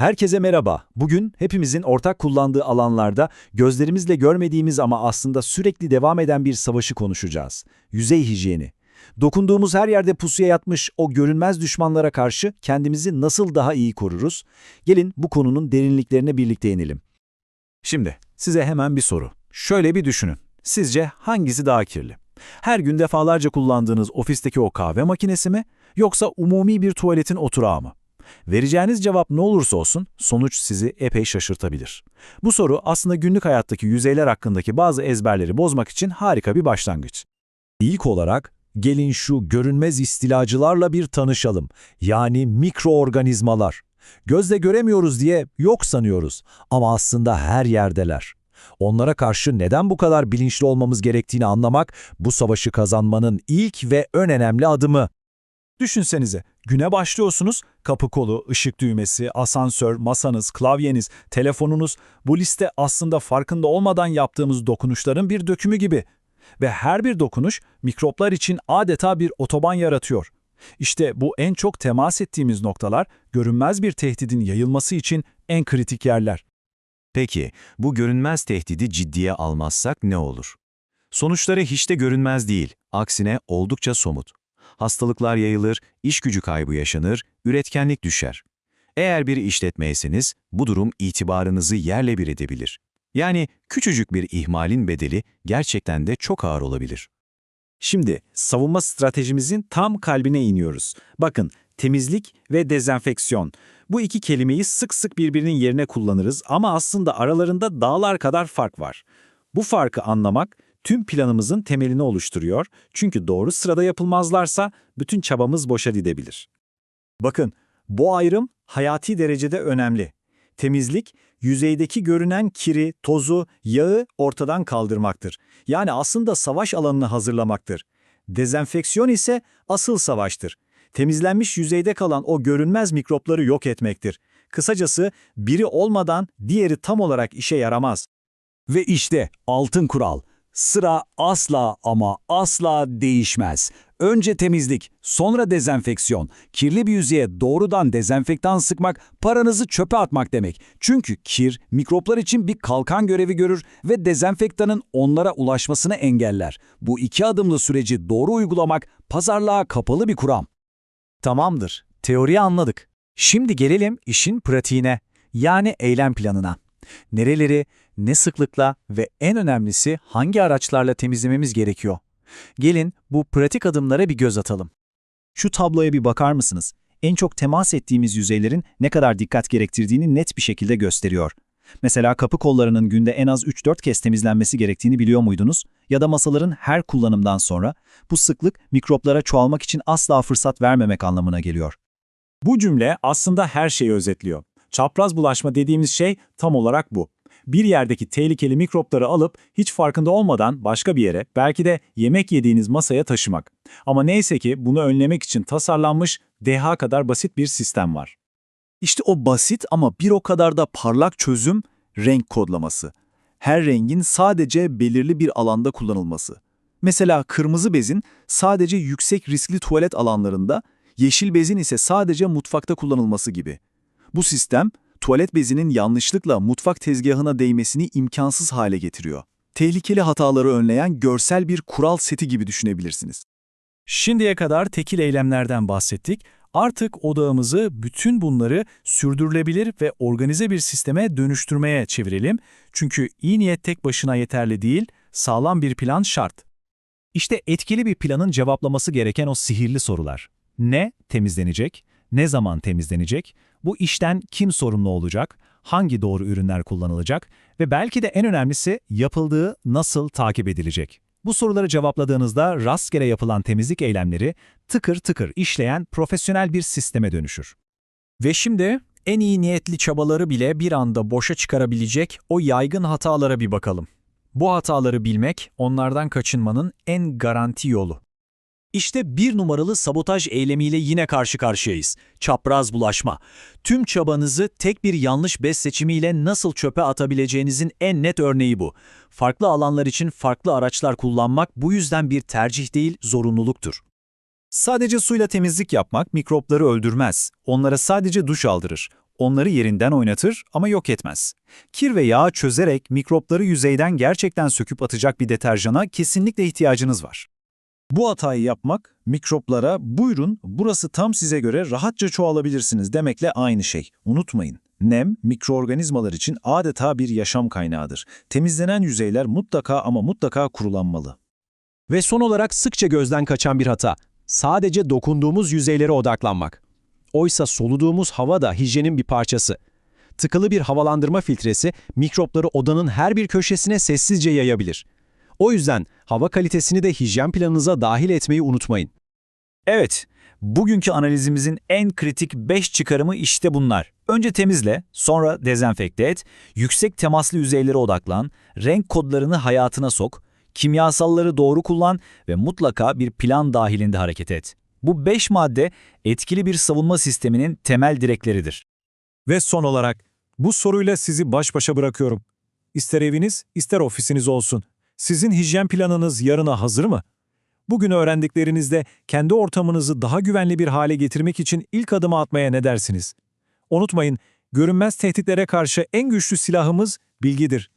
Herkese merhaba. Bugün hepimizin ortak kullandığı alanlarda gözlerimizle görmediğimiz ama aslında sürekli devam eden bir savaşı konuşacağız. Yüzey hijyeni. Dokunduğumuz her yerde pusuya yatmış o görünmez düşmanlara karşı kendimizi nasıl daha iyi koruruz? Gelin bu konunun derinliklerine birlikte inelim. Şimdi size hemen bir soru. Şöyle bir düşünün. Sizce hangisi daha kirli? Her gün defalarca kullandığınız ofisteki o kahve makinesi mi yoksa umumi bir tuvaletin oturağı mı? Vereceğiniz cevap ne olursa olsun sonuç sizi epey şaşırtabilir. Bu soru aslında günlük hayattaki yüzeyler hakkındaki bazı ezberleri bozmak için harika bir başlangıç. İlk olarak gelin şu görünmez istilacılarla bir tanışalım. Yani mikroorganizmalar. Gözle göremiyoruz diye yok sanıyoruz ama aslında her yerdeler. Onlara karşı neden bu kadar bilinçli olmamız gerektiğini anlamak bu savaşı kazanmanın ilk ve ön önemli adımı. Düşünsenize, güne başlıyorsunuz, kapı kolu, ışık düğmesi, asansör, masanız, klavyeniz, telefonunuz, bu liste aslında farkında olmadan yaptığımız dokunuşların bir dökümü gibi. Ve her bir dokunuş mikroplar için adeta bir otoban yaratıyor. İşte bu en çok temas ettiğimiz noktalar, görünmez bir tehdidin yayılması için en kritik yerler. Peki, bu görünmez tehdidi ciddiye almazsak ne olur? Sonuçları hiç de görünmez değil, aksine oldukça somut. Hastalıklar yayılır, iş gücü kaybı yaşanır, üretkenlik düşer. Eğer bir işletmeyseniz bu durum itibarınızı yerle bir edebilir. Yani küçücük bir ihmalin bedeli gerçekten de çok ağır olabilir. Şimdi savunma stratejimizin tam kalbine iniyoruz. Bakın, temizlik ve dezenfeksiyon. Bu iki kelimeyi sık sık birbirinin yerine kullanırız ama aslında aralarında dağlar kadar fark var. Bu farkı anlamak tüm planımızın temelini oluşturuyor çünkü doğru sırada yapılmazlarsa bütün çabamız boşa gidebilir. Bakın, bu ayrım hayati derecede önemli. Temizlik, yüzeydeki görünen kiri, tozu, yağı ortadan kaldırmaktır. Yani aslında savaş alanını hazırlamaktır. Dezenfeksiyon ise asıl savaştır. Temizlenmiş yüzeyde kalan o görünmez mikropları yok etmektir. Kısacası biri olmadan diğeri tam olarak işe yaramaz. Ve işte altın kural. Sıra asla ama asla değişmez. Önce temizlik, sonra dezenfeksiyon. Kirli bir yüzeye doğrudan dezenfektan sıkmak, paranızı çöpe atmak demek. Çünkü kir, mikroplar için bir kalkan görevi görür ve dezenfektanın onlara ulaşmasını engeller. Bu iki adımlı süreci doğru uygulamak, pazarlığa kapalı bir kuram. Tamamdır, teoriyi anladık. Şimdi gelelim işin pratiğine, yani eylem planına. Nereleri, ne sıklıkla ve en önemlisi hangi araçlarla temizlememiz gerekiyor? Gelin bu pratik adımlara bir göz atalım. Şu tabloya bir bakar mısınız? En çok temas ettiğimiz yüzeylerin ne kadar dikkat gerektirdiğini net bir şekilde gösteriyor. Mesela kapı kollarının günde en az 3-4 kez temizlenmesi gerektiğini biliyor muydunuz? Ya da masaların her kullanımdan sonra bu sıklık mikroplara çoğalmak için asla fırsat vermemek anlamına geliyor. Bu cümle aslında her şeyi özetliyor. Çapraz bulaşma dediğimiz şey tam olarak bu. Bir yerdeki tehlikeli mikropları alıp hiç farkında olmadan başka bir yere, belki de yemek yediğiniz masaya taşımak. Ama neyse ki bunu önlemek için tasarlanmış deha kadar basit bir sistem var. İşte o basit ama bir o kadar da parlak çözüm renk kodlaması. Her rengin sadece belirli bir alanda kullanılması. Mesela kırmızı bezin sadece yüksek riskli tuvalet alanlarında, yeşil bezin ise sadece mutfakta kullanılması gibi. Bu sistem, tuvalet bezinin yanlışlıkla mutfak tezgahına değmesini imkansız hale getiriyor. Tehlikeli hataları önleyen görsel bir kural seti gibi düşünebilirsiniz. Şimdiye kadar tekil eylemlerden bahsettik. Artık odağımızı bütün bunları sürdürülebilir ve organize bir sisteme dönüştürmeye çevirelim. Çünkü iyi niyet tek başına yeterli değil, sağlam bir plan şart. İşte etkili bir planın cevaplaması gereken o sihirli sorular. Ne temizlenecek? Ne zaman temizlenecek? Bu işten kim sorumlu olacak? Hangi doğru ürünler kullanılacak? Ve belki de en önemlisi yapıldığı nasıl takip edilecek? Bu soruları cevapladığınızda rastgele yapılan temizlik eylemleri tıkır tıkır işleyen profesyonel bir sisteme dönüşür. Ve şimdi en iyi niyetli çabaları bile bir anda boşa çıkarabilecek o yaygın hatalara bir bakalım. Bu hataları bilmek onlardan kaçınmanın en garanti yolu. İşte bir numaralı sabotaj eylemiyle yine karşı karşıyayız. Çapraz bulaşma. Tüm çabanızı tek bir yanlış bez seçimiyle nasıl çöpe atabileceğinizin en net örneği bu. Farklı alanlar için farklı araçlar kullanmak bu yüzden bir tercih değil, zorunluluktur. Sadece suyla temizlik yapmak mikropları öldürmez. Onlara sadece duş aldırır. onları yerinden oynatır ama yok etmez. Kir ve yağ çözerek mikropları yüzeyden gerçekten söküp atacak bir deterjana kesinlikle ihtiyacınız var. Bu hatayı yapmak, mikroplara buyurun burası tam size göre rahatça çoğalabilirsiniz demekle aynı şey. Unutmayın, nem mikroorganizmalar için adeta bir yaşam kaynağıdır. Temizlenen yüzeyler mutlaka ama mutlaka kurulanmalı. Ve son olarak sıkça gözden kaçan bir hata. Sadece dokunduğumuz yüzeylere odaklanmak. Oysa soluduğumuz hava da hijyenin bir parçası. Tıkalı bir havalandırma filtresi mikropları odanın her bir köşesine sessizce yayabilir. O yüzden hava kalitesini de hijyen planınıza dahil etmeyi unutmayın. Evet, bugünkü analizimizin en kritik 5 çıkarımı işte bunlar. Önce temizle, sonra dezenfekte et, yüksek temaslı yüzeylere odaklan, renk kodlarını hayatına sok, kimyasalları doğru kullan ve mutlaka bir plan dahilinde hareket et. Bu 5 madde etkili bir savunma sisteminin temel direkleridir. Ve son olarak bu soruyla sizi baş başa bırakıyorum. İster eviniz, ister ofisiniz olsun. Sizin hijyen planınız yarına hazır mı? Bugün öğrendiklerinizde kendi ortamınızı daha güvenli bir hale getirmek için ilk adımı atmaya ne dersiniz? Unutmayın, görünmez tehditlere karşı en güçlü silahımız bilgidir.